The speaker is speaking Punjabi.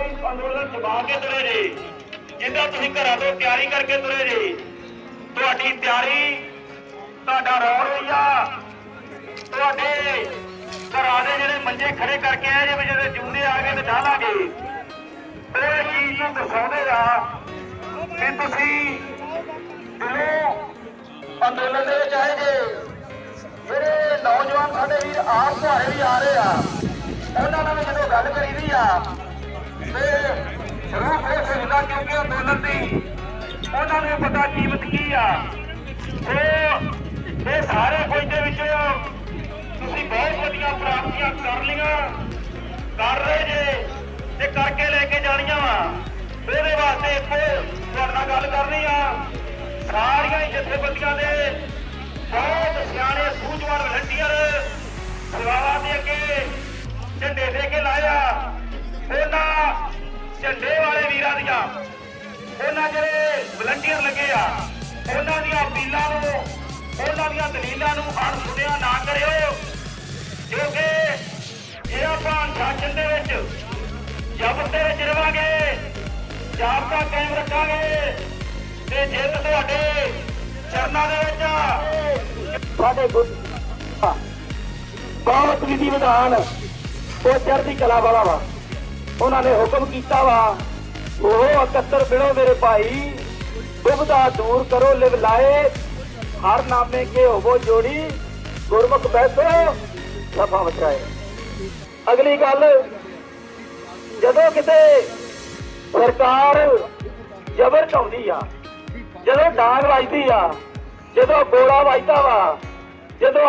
ਵੀ ਅੰਦੋਲਨ ਜਮਾ ਕੇ ਤੁਰੇ ਜੇ। ਜਿੱਦਾਂ ਤੁਸੀਂ ਘਰਾਂ ਤੋਂ ਤਿਆਰੀ ਕਰਕੇ ਤੁਰੇ ਜੇ। ਤੁਹਾਡੀ ਤਿਆਰੀ ਤੁਹਾਡਾ ਰੌਣ ਤੁਹਾਡੇ ਘਰਾਂ ਦੇ ਜਿਹੜੇ ਮੰਜੇ ਖੜੇ ਕਰਕੇ ਆਏ ਜੇ ਜਿਹੜੇ ਜੂਨੇ ਆ ਗਏ ਤੇ ਢਾਲਾਂਗੇ ਇਹ ਚੀਜ਼ ਨੂੰ ਦਰਸਾਉਂਦੇ ਆ ਕਿ ਤੁਸੀਂ ਦਿਲੋਂ ਅੰਦੋਲਨ ਦੇ ਵਿੱਚ ਆਏ ਜੇ। ਜਿਹੜੇ ਨੌਜਵਾਨ ਸਾਡੇ ਵੀਰ ਆਪ ਤੁਹਾਡੇ ਵੀ ਆ ਰਹੇ ਆ, ਉਹਨਾਂ ਨਾਲ ਜਦੋਂ ਗੱਲ ਕਰੀਦੀ ਆ ਤੇ ਰੂਹ ਖੁਸ਼ ਹੁੰਦਾ ਕਿਉਂਕਿ ਅੰਦੋਲਨ ਦੀ ਉਹਨਾਂ ਨੂੰ ਪਤਾ ਕੀਮਤ ਕੀ ਆ। ਉਹ ਇਹ ਸਾਰੇ ਕੁਝ ਦੇ ਵਿੱਚ ਤੁਸੀਂ ਬਹੁਤ ਵਧੀਆ ਪ੍ਰਾਪਤੀਆਂ ਕਰ ਲੀਆਂ ਕਰ ਰਹੇ ਜੇ, ਤੇ ਕਰਕੇ ਲੈ ਕੇ ਜਾਣੀਆਂ ਵਾ। ਉਹਦੇ ਵਾਸਤੇ ਇੱਥੇ ਤੁਹਾਡੇ ਨਾਲ ਗੱਲ ਕਰਨੀ ਆ। ਸਾਰੀਆਂ ਹੀ ਜਥੇਬੰਦੀਆਂ ਦੇ ਬਹੁਤ ਸਿਆਣੇ ਸੂਝਵਾਨ ਵਲੰਟੀਅਰ ਸਵਾਲਾਂ ਦੇ ਅੱਗੇ ਝੰਡੇ ਦੇ ਕੇ ਲਾਇਆ ਉਹਨਾਂ ਜਿਹੜੇ ਵਲੰਟੀਅਰ ਲੱਗੇ ਆ ਉਹਨਾਂ ਦੀਆਂ ਅਪੀਲਾਂ ਨੂੰ ਉਹਨਾਂ ਦੀਆਂ ਦਲੀਲਾਂ ਨੂੰ ਅਣਸੁਣਿਆ ਨਾ ਕਰਿਓ, ਕਿਉਂਕਿ ਇਹ ਆਪਾਂ ਅਨੁਸ਼ਾਸਨ ਦੇ ਵਿੱਚ ਜਬਤ ਦੇ ਵਿੱਚ ਰਵਾਂਗੇ, ਜਾਬਤਾ ਕਾਇਮ ਰੱਖਾਂਗੇ, ਤੇ ਜਿੱਤ ਤੁਹਾਡੇ ਚਰਨਾਂ ਦੇ ਵਿੱਚ ਸਾਡੇ ਗੁਰੂ ਬਹੁਤ ਵਿਧੀ ਵਿਧਾਨ, ਉਹ ਚੜ੍ਹਦੀ ਕਲਾ ਵਾਲਾ ਵਾ। ਉਹਨਾਂ ਨੇ ਹੁਕਮ ਕੀਤਾ ਵਾ ਉਹ ਇਕੱਤਰ ਬਿੜੋ ਮੇਰੇ ਭਾਈ। ਦੁਬਦਾ ਦੂਰ ਕਰੋ, ਲਿਵ ਲਾਏ। ਹਰ ਨਾਮੇ ਕੇ ਹੋਵੋ ਜੋੜੀ। ਗੁਰਮੁਖ ਬੈਸੋ ਸਫਾ ਵਚਾਏ ਅਗਲੀ ਗੱਲ, ਜਦੋਂ ਕਿਤੇ ਸਰਕਾਰ ਜ਼ਬਰ ਢਾਉਂਦੀ ਆ, ਜਦੋਂ ਡਾਂਗ ਵੱਜਦੀ ਆ, ਜਦੋਂ ਗੋਲਾ ਵੱਜਦਾ ਵਾ, ਜਦੋਂ